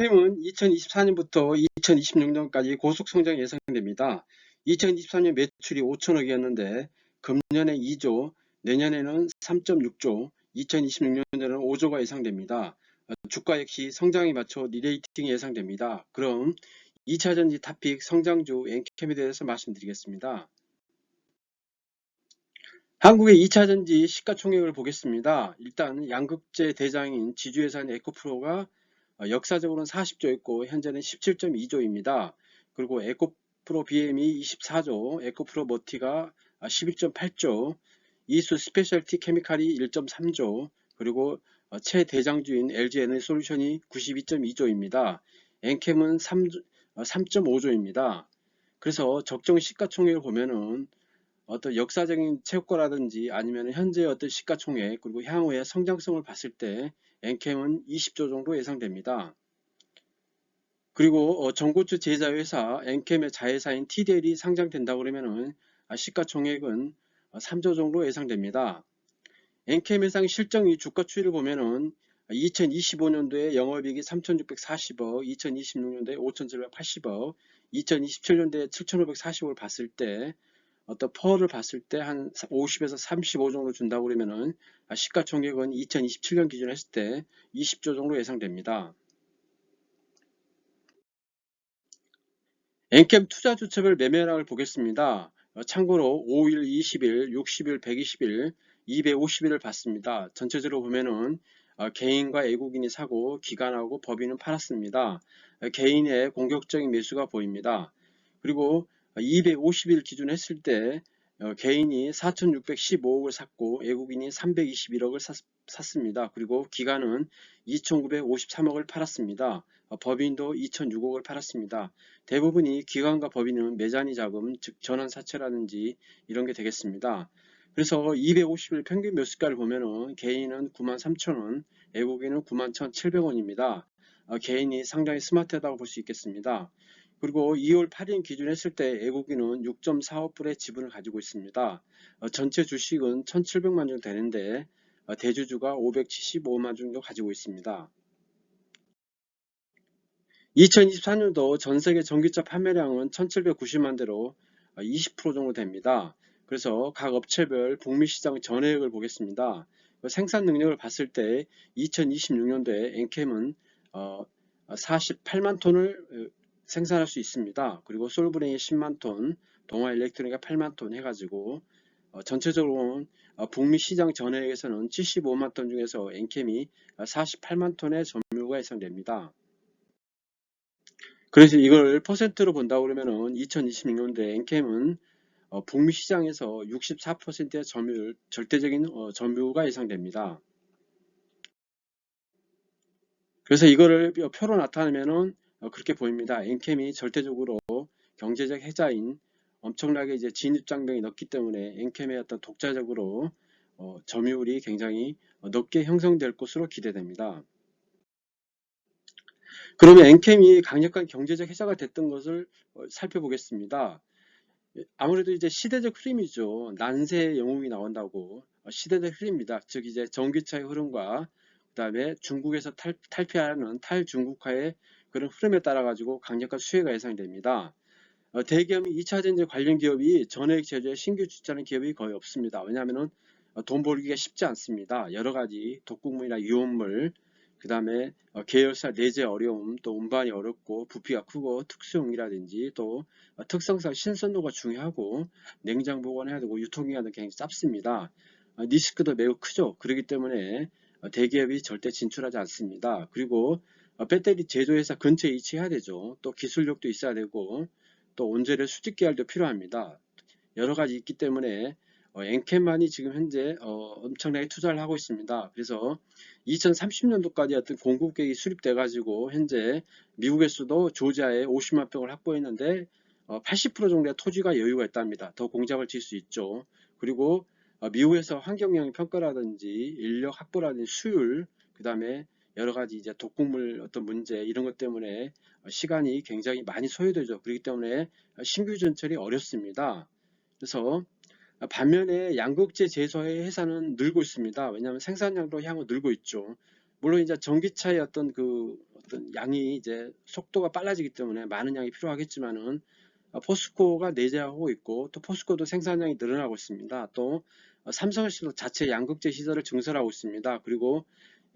엔캠은 2024년부터 2026년까지 고속 성장 예상됩니다. 2023년 매출이 5천억이었는데 금년에 2조, 내년에는 3.6조, 2026년에는 5조가 예상됩니다. 어, 주가 역시 성장에 맞춰 리레이팅 예상됩니다. 그럼 2차전지 타픽 성장주 엔캠에 대해서 말씀드리겠습니다. 한국의 2차전지 시가총액을 보겠습니다. 일단 양극재 대장인 지주회사인 에코프로가 어, 역사적으로는 40조였고 현재는 17.2조입니다. 그리고 에코프로 BM이 24조, 에코프로 머티가 11.8조, 이수 스페셜티 케미칼이 1.3조, 그리고 어, 최대장주인 LG 에너지 솔루션이 92.2조입니다. 엔캠은 3.5조입니다. 그래서 적정 시가총액을 보면은 어떤 역사적인 체육과라든지 아니면 현재 어떤 시가총액 그리고 향후의 성장성을 봤을 때 엔캠은 20조 정도 예상됩니다. 그리고 어, 전고추 제자회사 엔캠의 자회사인 TDL이 상장된다 그러면은 아, 시가총액은 3조 정도 예상됩니다. 엔캠 회상 실적 이 주가 추이를 보면은 2025년도에 영업이익이 3,640억, 2026년도에 5,780억, 2027년도에 7,540억을 봤을 때 어떤 퍼를 봤을 때 한 50에서 35 정도 준다고 그러면은 시가총액은 2027년 기준으로 했을 때 20조 정도 예상됩니다. 엔캠 투자 주체별 매매량을 보겠습니다. 어, 참고로 5일, 20일, 60일, 120일, 250일을 봤습니다. 전체적으로 보면은 어, 개인과 외국인이 사고 기관하고 법인은 팔았습니다. 어, 개인의 공격적인 매수가 보입니다. 그리고 250일 기준 했을 때 어, 개인이 4,615억을 샀고 외국인이 321억을 샀, 습니다 그리고 기관은 2,953억을 팔았습니다. 어, 법인도 2,006억을 팔았습니다. 대부분이 기관과 법인은 매자니 자금, 즉 전환사채라든지 이런 게 되겠습니다. 그래서 250일 평균 매수가를 보면은 개인은 93,000원, 외국인은 91,700원입니다. 어, 개인이 상당히 스마트하다고 볼 수 있겠습니다. 그리고 2월 8일 기준 했을 때 애국인은 6.45불의 지분을 가지고 있습니다. 어, 전체 주식은 1,700만 정도 되는데 어, 대주주가 575만 정도 가지고 있습니다. 2024년도 전 세계 전기차 판매량은 1,790만 대로 20% 어, 정도 됩니다. 그래서 각 업체별 북미 시장 전해액을 보겠습니다. 생산 능력을 봤을 때 2026년도에 엔캠은 48만 톤을 생산할 수 있습니다. 그리고 솔브레이 10만 톤, 동아 일렉트로닉가 8만 톤 해가지고 어, 전체적으로 어, 북미 시장 전액에서는 75만 톤 중에서 엔캠이 48만 톤의 점유가 예상됩니다. 그래서 이걸 퍼센트로 본다 그러면은 2026년도에 엔캠은 어, 북미 시장에서 64%의 점유율, 절대적인 어, 점유가 예상됩니다. 그래서 이거를 표로 나타내면은 어, 그렇게 보입니다. 엔캠이 절대적으로 경제적 해자인 엄청나게 이제 진입장벽이 높기 때문에 엔캠의 어떤 독자적으로 어, 점유율이 굉장히 높게 형성될 것으로 기대됩니다. 그러면 엔캠이 강력한 경제적 해자가 됐던 것을 어, 살펴보겠습니다. 아무래도 이제 시대적 흐름이죠. 난세의 영웅이 나온다고 어, 시대적 흐름입니다. 즉 이제 전기차의 흐름과 그 다음에 중국에서 탈, 탈피하는 탈중국화의 그런 흐름에 따라 가지고 강력한 수혜가 예상됩니다. 어, 대기업이 2차전지 관련 기업이 전액 제조에 신규 출자하는 기업이 거의 없습니다. 왜냐하면 어, 돈 벌기가 쉽지 않습니다. 여러 가지 독극물이나 유온물, 그 다음에 어, 계열사 내재 어려움, 또 운반이 어렵고 부피가 크고 특수용이라든지 또 어, 특성상 신선도가 중요하고 냉장 보관해야 되고 유통기한도 굉장히 짧습니다. 어, 리스크도 매우 크죠. 그렇기 때문에 어, 대기업이 절대 진출하지 않습니다. 그리고 어, 배터리 제조회사 근처에 위치해야 되죠. 또 기술력도 있어야 되고 또 온재료 수직 계열도 필요합니다. 여러 가지 있기 때문에 어, 엔캠만이 지금 현재 어, 엄청나게 투자를 하고 있습니다. 그래서 2030년도까지 어떤 공급 계획이 수립돼 가지고 현재 미국에서도 조지아에 50만 평을 확보했는데 어, 80% 정도의 토지가 여유가 있답니다. 더 공장을 질수 있죠. 그리고 어, 미국에서 환경영향 평가라든지 인력 확보라든지 수율 그 다음에 여러 가지 이제 독극물 어떤 문제 이런 것 때문에 시간이 굉장히 많이 소요되죠. 그렇기 때문에 신규 전철이 어렵습니다. 그래서 반면에 양극재 제조의 회사는 늘고 있습니다. 왜냐하면 생산량도 향후 늘고 있죠. 물론 이제 전기차의 어떤 그 어떤 양이 이제 속도가 빨라지기 때문에 많은 양이 필요하겠지만은 어, 포스코가 내재하고 있고 또 포스코도 생산량이 늘어나고 있습니다. 또 어, 삼성에서도 자체 양극재 시설을 증설하고 있습니다. 그리고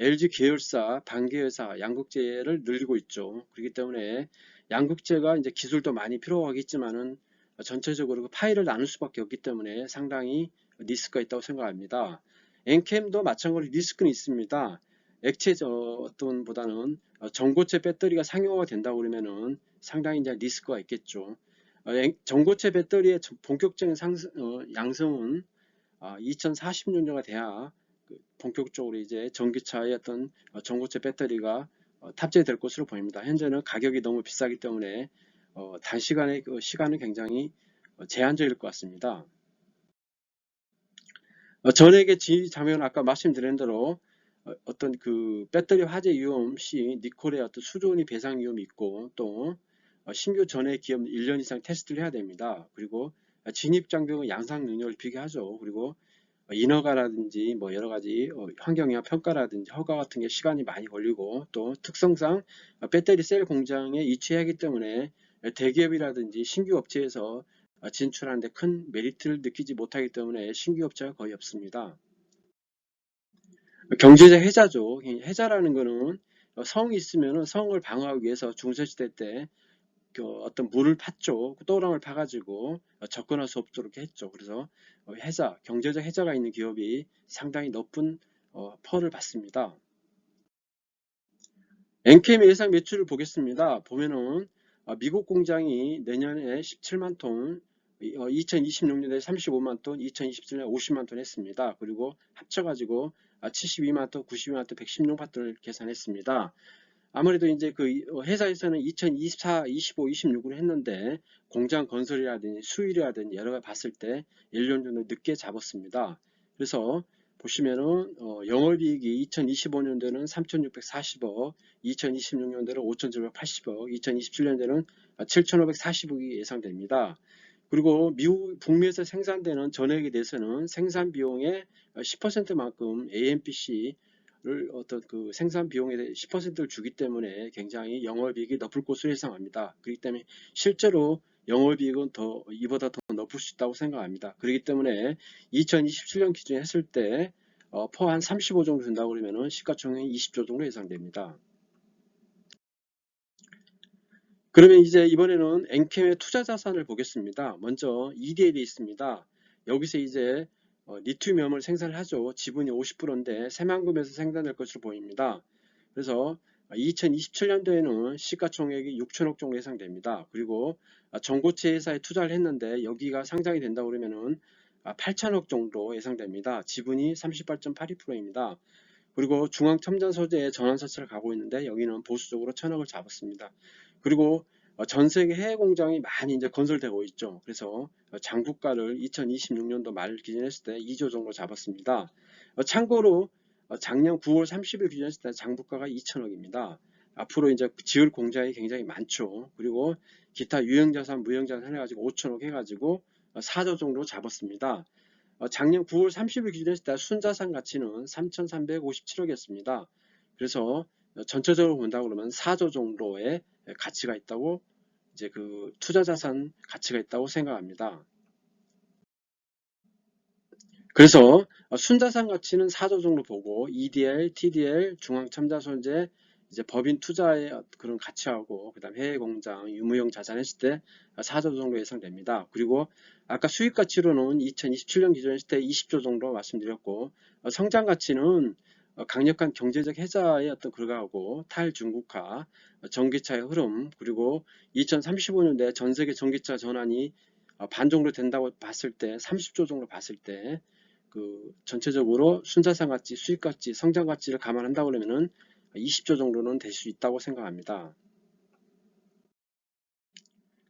LG 계열사, 반계열사 양극재를 늘리고 있죠. 그렇기 때문에 양극재가 이제 기술도 많이 필요하겠지만은 전체적으로 그 파일을 나눌 수밖에 없기 때문에 상당히 리스크가 있다고 생각합니다. 엔캠도 마찬가지로 리스크는 있습니다. 액체 저 어떤 보다는 어, 전고체 배터리가 상용화가 된다고 그러면은 상당히 이제 리스크가 있겠죠. 어, 엔- 전고체 배터리의 저- 본격적인 상승, 어, 양성은 2040년도가 돼야 그 본격적으로 이제 전기차의 어떤 어, 전고체 배터리가 어, 탑재될 것으로 보입니다. 현재는 가격이 너무 비싸기 때문에 어, 단시간에 그 시간은 굉장히 어, 제한적일 것 같습니다. 어, 전액의 지휘 장면 아까 말씀드린 대로 어, 어떤 그 배터리 화재 위험 시 니콜의 어떤 수존이 배상 위험이 있고 또 어, 신규 전액 기업 1년 이상 테스트를 해야 됩니다. 그리고 어, 진입 장벽은 양상 능력을 비교하죠. 그리고 어, 인허가라든지 뭐 여러 가지 어, 환경영향 평가라든지 허가 같은 게 시간이 많이 걸리고 또 특성상 어, 배터리 셀 공장에 위치하기 때문에 대기업이라든지 신규 업체에서 어, 진출하는데 큰 메리트를 느끼지 못하기 때문에 신규 업체가 거의 없습니다. 경제적 해자죠. 해자라는 거는 어, 성이 있으면 성을 방어하기 위해서 중세시대 때그 어떤 물을 팠죠. 또랑을 파가지고 어, 접근할 수 없도록 했죠. 그래서 어, 해자, 경제적 해자가 있는 기업이 상당히 높은 어, 펄을 받습니다. 엔캠의 예상 매출을 보겠습니다. 보면은 어, 미국 공장이 내년에 17만 톤, 2026년에 35만 톤, 2027년에 50만 톤 했습니다. 그리고 합쳐가지고 72만 톤, 92만 톤, 116만 톤을 계산했습니다. 아무래도 이제 그 회사에서는 2024, 25, 26으로 했는데 공장 건설이라든지 수율이라든지 여러 가지 봤을 때 1년 정도 늦게 잡았습니다. 그래서 보시면은 어, 영업이익이 2025년도에는 3,640억, 2026년도에는 5,780억, 2027년도에는 7,540억이 예상됩니다. 그리고 미국 북미에서 생산되는 전액에 대해서는 생산 비용의 10%만큼 AMPC 를 어떤 그 생산 비용에 10%를 주기 때문에 굉장히 영업이익이 높을 것으로 예상합니다. 그렇기 때문에 실제로 영업이익은 더 이보다 더 높을 수 있다고 생각합니다. 그렇기 때문에 2027년 기준에 했을 때 어, 퍼한 35 정도 된다고 그러면은 시가총액 20조 정도 예상됩니다. 그러면 이제 이번에는 엔캠의 투자 자산을 보겠습니다. 먼저 EDL이 있습니다. 여기서 이제 어, 리튬이엄을 생산을 하죠. 지분이 50%인데 새만금에서 생산될 것으로 보입니다. 그래서 2027년도에는 시가총액이 6천억 정도 예상됩니다. 그리고 아, 전고체 회사에 투자를 했는데 여기가 상장이 된다고 그러면은 8천억 정도 예상됩니다. 지분이 38.82%입니다. 그리고 중앙첨단 소재의 전환 사채를 가고 있는데 여기는 보수적으로 천억을 잡았습니다. 그리고 어, 전 세계 해외 공장이 많이 이제 건설되고 있죠. 그래서 어, 장부가를 2026년도 말 기준했을 때 2조 정도 잡았습니다. 어, 참고로 작년 9월 30일 기준했을 때 장부가가 2천억입니다. 앞으로 이제 지을 공장이 굉장히 많죠. 그리고 기타 유형자산, 무형자산 해가지고 5천억 해가지고 4조 정도 잡았습니다. 작년 9월 30일 기준했을 때 순자산 가치는 3,357억이었습니다. 그래서 전체적으로 본다 그러면 4조 정도의 가치가 있다고 이제 그 투자 자산 가치가 있다고 생각합니다. 그래서 순자산 가치는 4조 정도 보고 EDL, TDL, 중앙첨자손재, 이제 법인 투자의 그런 가치하고 그다음 해외 공장, 유무형 자산 했을 때 4조 정도 예상됩니다. 그리고 아까 수익 가치로는 2027년 기준 했을 때 20조 정도 말씀드렸고 성장 가치는 강력한 경제적 해자의 어떤 그거하고 탈중국화, 전기차의 흐름, 그리고 2035년대 전 세계 전기차 전환이 반 정도 된다고 봤을 때 30조 정도 봤을 때 그 전체적으로 순자산 가치, 수익 가치, 성장 가치를 감안한다고 그러면은 20조 정도는 될 수 있다고 생각합니다.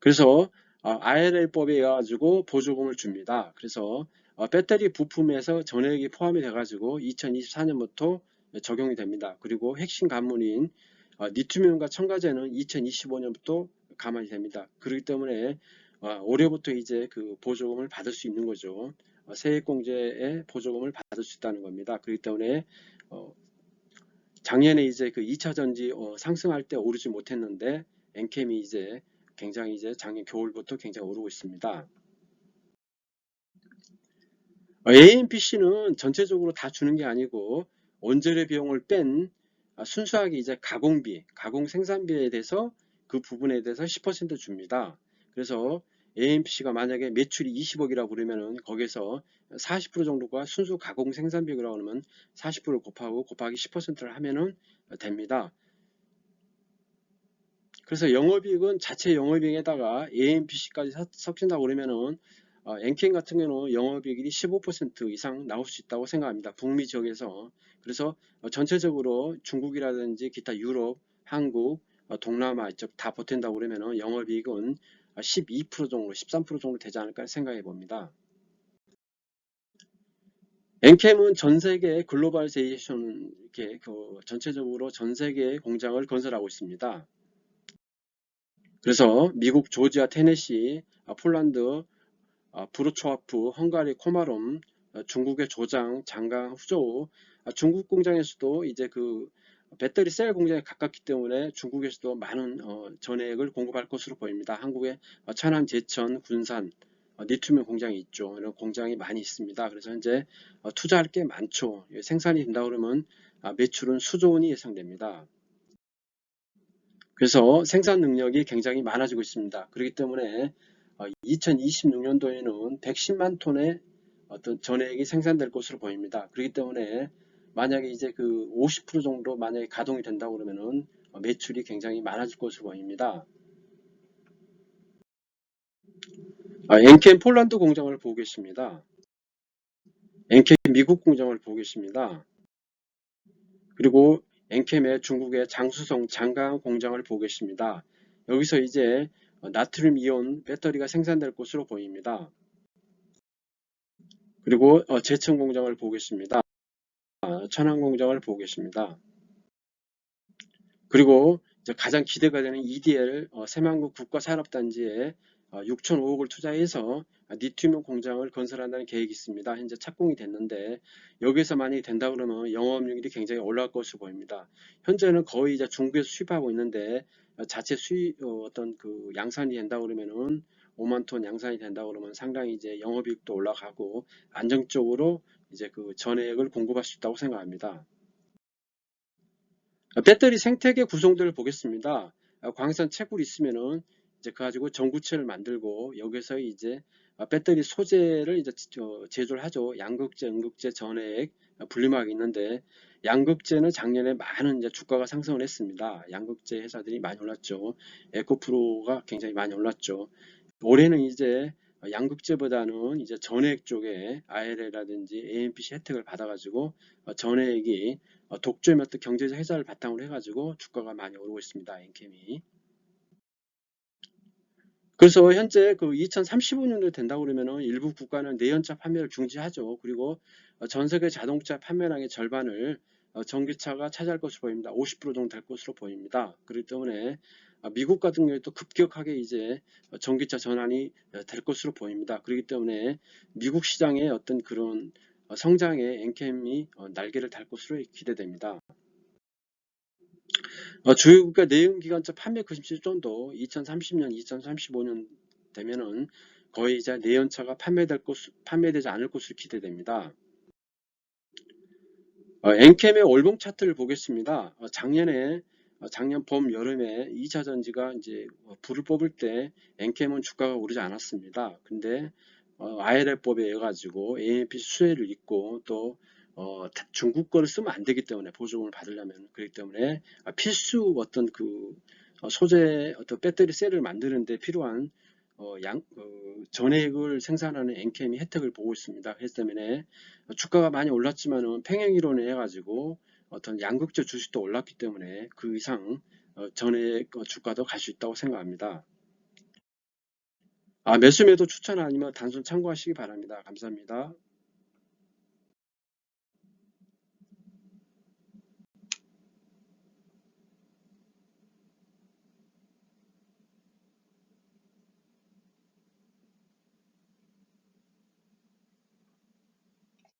그래서 IRL법에 의해 가지고 보조금을 줍니다. 그래서 배터리 부품에서 전액이 포함이 돼 가지고 2024년부터 적용이 됩니다. 그리고 핵심 관문인 리튬이온과 첨가제는 2025년부터 감안이 됩니다. 그렇기 때문에 올해부터 이제 그 보조금을 받을 수 있는 거죠. 세액공제의 보조금을 받을 수 있다는 겁니다. 그렇기 때문에 작년에 이제 그 2차 전지 어, 상승할 때 오르지 못했는데 엔캠이 이제 굉장히 이제 작년 겨울부터 굉장히 오르고 있습니다. 어, AMPC는 전체적으로 다 주는 게 아니고 원재료 비용을 뺀 아, 순수하게 이제 가공비, 가공 생산비에 대해서 그 부분에 대해서 10% 줍니다. 그래서 AMPC가 만약에 매출이 20억이라고 그러면은 거기서 40% 정도가 순수 가공 생산비라고 하면 40%를 곱하고 곱하기 10%를 하면은 됩니다. 그래서 영업이익은 자체 영업이익에다가 AMPC까지 섞인다고 그러면은 어, 엔캠 같은 경우는 영업이익이 15% 이상 나올 수 있다고 생각합니다. 북미 지역에서. 그래서 어, 전체적으로 중국이라든지 기타 유럽, 한국, 어, 동남아 이쪽 다 버틴다고 그러면은 영업이익은 12% 정도, 13% 정도 되지 않을까 생각해 봅니다. 엔캠은 전 세계 글로벌제이션 이렇게 그 전체적으로 전 세계 공장을 건설하고 있습니다. 그래서 미국 조지아, 테네시, 아, 폴란드, 아, 브루초아프, 헝가리, 코마롬, 아, 중국의 조장, 장강, 후저우, 중국 공장에서도 이제 그 배터리 셀 공장에 가깝기 때문에 중국에서도 많은 어, 전액을 공급할 것으로 보입니다. 한국에 어, 천안, 제천, 군산, 어, 리튬 공장이 있죠. 이런 공장이 많이 있습니다. 그래서 현재 어, 투자할 게 많죠. 예, 생산이 된다 그러면 아, 매출은 수조 원이 예상됩니다. 그래서 생산 능력이 굉장히 많아지고 있습니다. 그렇기 때문에 2026년도에는 110만 톤의 어떤 전액이 생산될 것으로 보입니다. 그렇기 때문에 만약에 이제 그 50% 정도 만약에 가동이 된다고 그러면은 매출이 굉장히 많아질 것으로 보입니다. 아, 엔캠 폴란드 공장을 보고 계십니다. 엔캠 미국 공장을 보고 계십니다. 그리고 엔캠의 중국의 장수성 장강 공장을 보고 계십니다. 여기서 이제 나트륨 이온 배터리가 생산될 것으로 보입니다. 그리고 어, 제천 공장을 보고 계십니다. 천안 공장을 보고 계십니다. 그리고 가장 기대가 되는 EDL 어, 새만국 국가산업단지에 6,500억을 어, 투자해서 리튬 공장을 건설한다는 계획이 있습니다. 현재 착공이 됐는데 여기서 만약에 된다 그러면 영업률이 굉장히 올라갈 것으로 보입니다. 현재는 거의 이제 중국에서 수입하고 있는데 자체 수입 어, 어떤 그 양산이 된다 그러면은 5만 톤 양산이 된다 그러면 상당히 이제 영업이익도 올라가고 안정적으로 이제 그 전액을 공급할 수 있다고 생각합니다. 배터리 생태계 구성들을 보겠습니다. 광산 채굴 있으면은 이제 그 가지고 전구체를 만들고 여기서 이제 배터리 소재를 이제 제조를 하죠. 양극재, 음극재, 전액 분리막이 있는데 양극재는 작년에 많은 이제 주가가 상승을 했습니다. 양극재 회사들이 많이 올랐죠. 에코프로가 굉장히 많이 올랐죠. 올해는 이제 양극재보다는 이제 전액 쪽에 ILA라든지 AMPC 혜택을 받아가지고 전액이 독점의 어떤 경제적 회사를 바탕으로 해가지고 주가가 많이 오르고 있습니다. 엔캠이. 그래서 현재 그 2035년도 된다고 그러면은 일부 국가는 내연차 판매를 중지하죠. 그리고 전 세계 자동차 판매량의 절반을 전기차가 차지할 것으로 보입니다. 50% 정도 될 것으로 보입니다. 그렇기 때문에 미국 같은 경우에도 급격하게 이제 전기차 전환이 될 것으로 보입니다. 그렇기 때문에 미국 시장의 어떤 그런 성장에 엔캠이 날개를 달 것으로 기대됩니다. 어, 주요 국가 내연기관차 판매 금실정도 2030년, 2035년 되면은 거의 이제 내연차가 판매될 것, 판매되지 않을 것으로 기대됩니다. 어, 엔캠의 월봉 차트를 보겠습니다. 어, 작년에 어, 작년 봄 여름에 2차 전지가 이제 어, 불을 뽑을 때 엔캠은 주가가 오르지 않았습니다. 근데 어, ILF법에 의해 가지고 AMP 수혜를 입고 또 어, 중국 거를 쓰면 안 되기 때문에 보조금을 받으려면 그렇기 때문에 아, 필수 어떤 그 어, 소재 어떤 배터리 셀을 만드는데 필요한 어, 양, 어, 전액을 생산하는 엔캠이 혜택을 보고 있습니다. 그래서 때문에 주가가 많이 올랐지만은 평행이론에 해가지고 어떤 양극재 주식도 올랐기 때문에 그 이상 어, 전액 주가도 갈 수 있다고 생각합니다. 아, 매수 매도 추천 아니면 단순 참고하시기 바랍니다. 감사합니다.